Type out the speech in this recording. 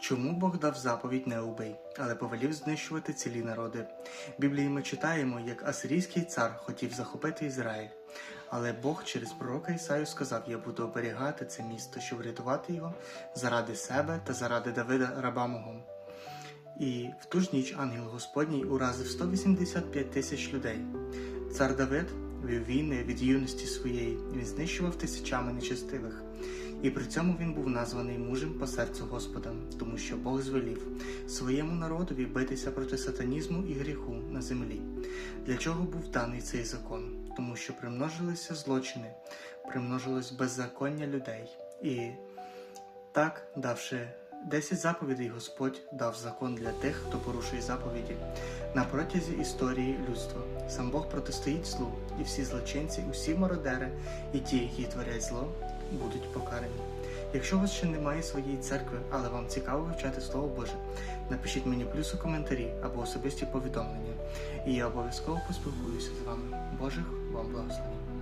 Чому Бог дав заповідь не убий, але повелів знищувати цілі народи? В Біблії ми читаємо, як асирійський цар хотів захопити Ізраїль. Але Бог через пророка Ісаю сказав: Я буду оберігати це місто, щоб врятувати його заради себе та заради Давида, раба мого. І в ту ж ніч ангел Господній уразив 185 тисяч людей. Цар Давид вів війни від юності своєї, він знищував тисячами нечестивих. І при цьому він був названий мужем по серцю Господа, тому що Бог звелів своєму народові битися проти сатанізму і гріху на землі. Для чого був даний цей закон? Тому що примножилися злочини, примножилось беззаконня людей. І так, давши 10 заповідей, Господь дав закон для тих, хто порушує заповіді. На протязі історії людства сам Бог протистоїть злу, і всі злочинці, усі мародери, і ті, які творять зло, будуть покарані. Якщо у вас ще немає своєї церкви, але вам цікаво вивчати Слово Боже, напишіть мені плюс у коментарі або особисті повідомлення, і я обов'язково поспілкуюся з вами. Божих вам благословень.